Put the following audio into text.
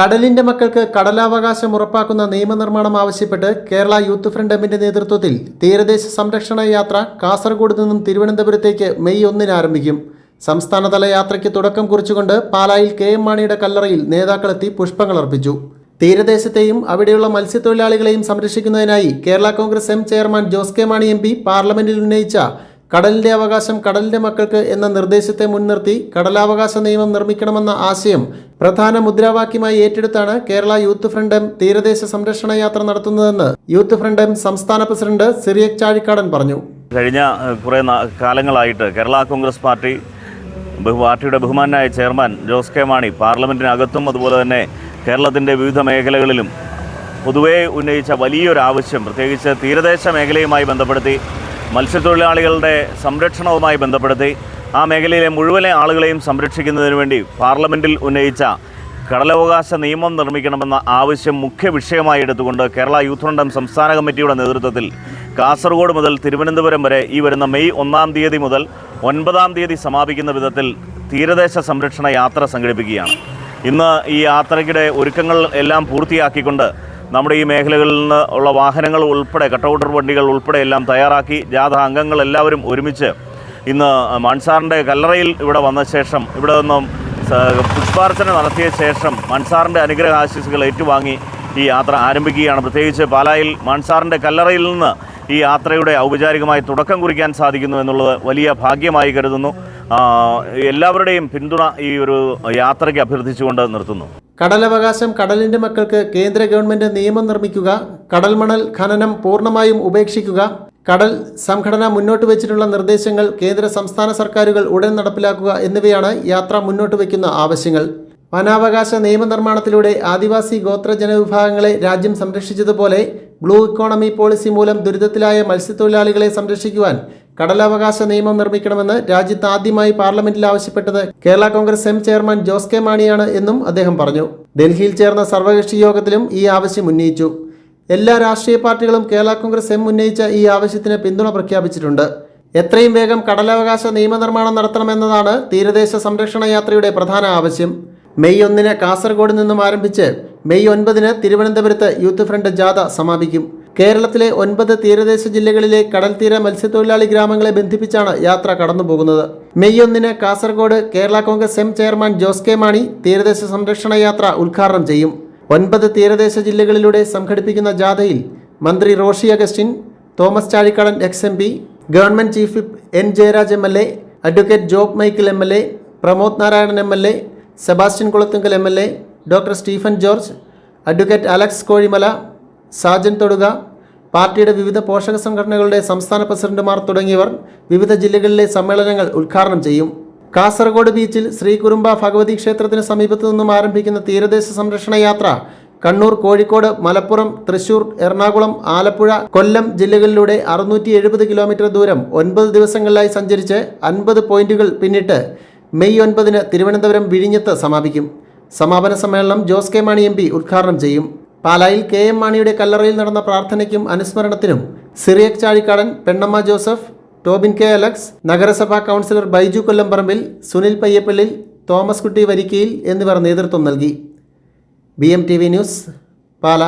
കടലിന്റെ മക്കൾക്ക് കടലാവകാശം ഉറപ്പാക്കുന്ന നിയമനിർമ്മാണം ആവശ്യപ്പെട്ട് കേരള യൂത്ത് ഫ്രണ്ട് എമ്മിന്റെ നേതൃത്വത്തിൽ തീരദേശ സംരക്ഷണ യാത്ര കാസർഗോഡ് നിന്നും തിരുവനന്തപുരത്തേക്ക് മെയ് ഒന്നിന് ആരംഭിക്കും. സംസ്ഥാനതല യാത്രയ്ക്ക് തുടക്കം കുറിച്ചുകൊണ്ട് പാലായിൽ കെ എം മാണിയുടെ കല്ലറയിൽ നേതാക്കളെത്തി പുഷ്പങ്ങൾ അർപ്പിച്ചു. തീരദേശത്തെയും അവിടെയുള്ള മത്സ്യത്തൊഴിലാളികളെയും സംരക്ഷിക്കുന്നതിനായി Kerala Congress M chairman Jose K Mani M പാർലമെന്റിൽ ഉന്നയിച്ച കടലിന്റെ അവകാശം കടലിന്റെ മക്കൾക്ക് എന്ന നിർദ്ദേശത്തെ മുൻനിർത്തി കടലാവകാശ നിയമം നിർമ്മിക്കണമെന്ന ആശയം പ്രധാന മുദ്രാവാക്യമായി ഏറ്റെടുത്താണ് കേരള യൂത്ത് ഫ്രണ്ട് എം തീരദേശ സംരക്ഷണ യാത്ര നടത്തുന്നതെന്ന് യൂത്ത് ഫ്രണ്ട് എം സംസ്ഥാന പ്രസിഡന്റ് സിറിയക് ചാഴിക്കാടൻ പറഞ്ഞു. കഴിഞ്ഞ കുറെ കാലങ്ങളായിട്ട് കേരള കോൺഗ്രസ് പാർട്ടി പാർട്ടിയുടെ ബഹുമാനായ ചെയർമാൻ ജോസ് കെ മാണി പാർലമെന്റിനകത്തും അതുപോലെ തന്നെ കേരളത്തിന്റെ വിവിധ മേഖലകളിലും പൊതുവേ ഉന്നയിച്ച വലിയൊരു ആവശ്യം പ്രത്യേകിച്ച് തീരദേശ മേഖലയുമായി ബന്ധപ്പെടുത്തി മത്സ്യത്തൊഴിലാളികളുടെ സംരക്ഷണവുമായി ബന്ധപ്പെടുത്തി ആ മേഖലയിലെ മുഴുവൻ ആളുകളെയും സംരക്ഷിക്കുന്നതിന് വേണ്ടി പാർലമെന്റിൽ ഉന്നയിച്ച കടലാവകാശ നിയമം നിർമ്മിക്കണമെന്ന ആവശ്യം മുഖ്യ വിഷയമായി എടുത്തുകൊണ്ട് കേരള യൂത്ത് ഫ്രണ്ട് സംസ്ഥാന കമ്മിറ്റിയുടെ നേതൃത്വത്തിൽ കാസർഗോഡ് മുതൽ തിരുവനന്തപുരം വരെ ഈ വരുന്ന മെയ് ഒന്നാം തീയതി മുതൽ ഒൻപതാം തീയതി സമാപിക്കുന്ന വിധത്തിൽ തീരദേശ സംരക്ഷണ യാത്ര സംഘടിപ്പിക്കുകയാണ്. ഇന്ന് ഈ യാത്രയ്ക്കിടെ ഒരുക്കങ്ങൾ എല്ലാം പൂർത്തിയാക്കിക്കൊണ്ട് നമ്മുടെ ഈ മേഖലകളിൽ നിന്ന് ഉള്ള വാഹനങ്ങൾ ഉൾപ്പെടെ കട്ടൗട്ടർ വണ്ടികൾ ഉൾപ്പെടെ എല്ലാം തയ്യാറാക്കി ജാഥ അംഗങ്ങൾ എല്ലാവരും ഒരുമിച്ച് ഇന്ന് മൺസാറിന്റെ കല്ലറയിൽ ഇവിടെ വന്ന ശേഷം ഇവിടെ നിന്നും പുഷ്പാർച്ചന നടത്തിയ ശേഷം മൺസാറിന്റെ അനുഗ്രഹ ആശീസുകൾ ഏറ്റുവാങ്ങി ഈ യാത്ര ആരംഭിക്കുകയാണ്. പ്രത്യേകിച്ച് പാലായിൽ മൺസാറിന്റെ കല്ലറയിൽ നിന്ന് ഈ യാത്രയുടെ ഔപചാരികമായി തുടക്കം കുറിക്കാൻ സാധിക്കുന്നു എന്നുള്ളത് വലിയ ഭാഗ്യമായി കരുതുന്നു. എല്ലാവരുടെയും പിന്തുണ ഈ ഒരു യാത്രയ്ക്ക് അഭ്യർത്ഥിച്ചുകൊണ്ട് നിർത്തുന്നു. കടലവകാശം കടലിന്റെ മക്കൾക്ക് കേന്ദ്ര ഗവൺമെന്റ് നിയമം നിർമ്മിക്കുക കടൽ മണൽ ഖനനം പൂർണമായും ഉപേക്ഷിക്കുക കടൽ സംഘടന മുന്നോട്ട് വെച്ചിട്ടുള്ള നിർദ്ദേശങ്ങൾ കേന്ദ്ര സംസ്ഥാന സർക്കാരുകൾ ഉടൻ നടപ്പിലാക്കുക എന്നിവയാണ് യാത്ര മുന്നോട്ട് വയ്ക്കുന്ന ആവശ്യങ്ങൾ. വനാവകാശ നിയമനിർമ്മാണത്തിലൂടെ ആദിവാസി ഗോത്ര ജനവിഭാഗങ്ങളെ രാജ്യം സംരക്ഷിച്ചതുപോലെ ബ്ലൂ ഇക്കോണമി പോളിസി മൂലം ദുരിതത്തിലായ മത്സ്യത്തൊഴിലാളികളെ സംരക്ഷിക്കുവാൻ കടലാവകാശ നിയമം നിർമ്മിക്കണമെന്ന് രാജ്യത്ത് ആദ്യമായി പാർലമെന്റിൽ ആവശ്യപ്പെട്ടത് Kerala Congress M chairman Jose K മാണിയാണ് എന്നും അദ്ദേഹം പറഞ്ഞു. ഡൽഹിയിൽ ചേർന്ന സർവകക്ഷി യോഗത്തിലും ഈ ആവശ്യം ഉന്നയിച്ചു. എല്ലാ രാഷ്ട്രീയ പാർട്ടികളും കേരള കോൺഗ്രസ് എം ഉന്നയിച്ച ഈ ആവശ്യത്തിന് പിന്തുണ പ്രഖ്യാപിച്ചിട്ടുണ്ട്. എത്രയും വേഗം കടലവകാശ നിയമനിർമ്മാണം നടത്തണമെന്നതാണ് തീരദേശ സംരക്ഷണ യാത്രയുടെ പ്രധാന ആവശ്യം. മെയ് ഒന്നിന് കാസർഗോഡ് നിന്നും ആരംഭിച്ച് മെയ് ഒൻപതിന് തിരുവനന്തപുരത്ത് യൂത്ത് ഫ്രണ്ട് ജാഥ സമാപിക്കും. കേരളത്തിലെ ഒൻപത് തീരദേശ ജില്ലകളിലെ കടൽത്തീര മത്സ്യത്തൊഴിലാളി ഗ്രാമങ്ങളെ ബന്ധിപ്പിച്ചാണ് യാത്ര കടന്നുപോകുന്നത്. മെയ് ഒന്നിന് Kasaragod Kerala Congress M chairman Jose K Mani തീരദേശ സംരക്ഷണ യാത്ര ഉദ്ഘാടനം ചെയ്യും. ഒൻപത് തീരദേശ ജില്ലകളിലൂടെ സംഘടിപ്പിക്കുന്ന ജാഥയിൽ മന്ത്രി Roshy Augustine Thomas Chazhikadan ex M P government chief whip N Jayaraj M L A advocate Job Michael M L A Pramod Narayanan M L A Sebastian Kulathunkal M L A doctor Stephen George advocate Alex Kozhimala Sajan Thoduka പാർട്ടിയുടെ വിവിധ പോഷക സംഘടനകളുടെ സംസ്ഥാന പ്രസിഡന്റുമാർ തുടങ്ങിയവർ വിവിധ ജില്ലകളിലെ സമ്മേളനങ്ങൾ ഉദ്ഘാടനം ചെയ്യും. കാസർഗോഡ് ബീച്ചിൽ ശ്രീ കുറുമ്പ ഭഗവതി ക്ഷേത്രത്തിന് സമീപത്തു നിന്നും ആരംഭിക്കുന്ന തീരദേശ സംരക്ഷണ യാത്ര കണ്ണൂർ കോഴിക്കോട് മലപ്പുറം തൃശൂർ എറണാകുളം ആലപ്പുഴ കൊല്ലം ജില്ലകളിലൂടെ അറുന്നൂറ്റി എഴുപത് കിലോമീറ്റർ ദൂരം ഒൻപത് ദിവസങ്ങളിലായി സഞ്ചരിച്ച് അൻപത് പോയിന്റുകൾ പിന്നിട്ട് മെയ് ഒൻപതിന് തിരുവനന്തപുരം വിഴിഞ്ഞത്ത് സമാപിക്കും. സമാപന സമ്മേളനം ജോസ് കെ മാണി എം ഉദ്ഘാടനം ചെയ്യും. പാലായിൽ കെ എം മാണിയുടെ കല്ലറയിൽ നടന്ന പ്രാർത്ഥനയ്ക്കും അനുസ്മരണത്തിനും സിറിയക് ചാഴിക്കാടൻ പെണ്ണമ്മ ജോസഫ് ടോബിൻ കെ അലക്സ് നഗരസഭാ കൗൺസിലർ ബൈജു കൊല്ലംപറമ്പിൽ സുനിൽ പയ്യപ്പള്ളിൽ തോമസ് കുട്ടി വരിക്കയിൽ എന്നിവർ നേതൃത്വം നൽകി. B M T V news Pala.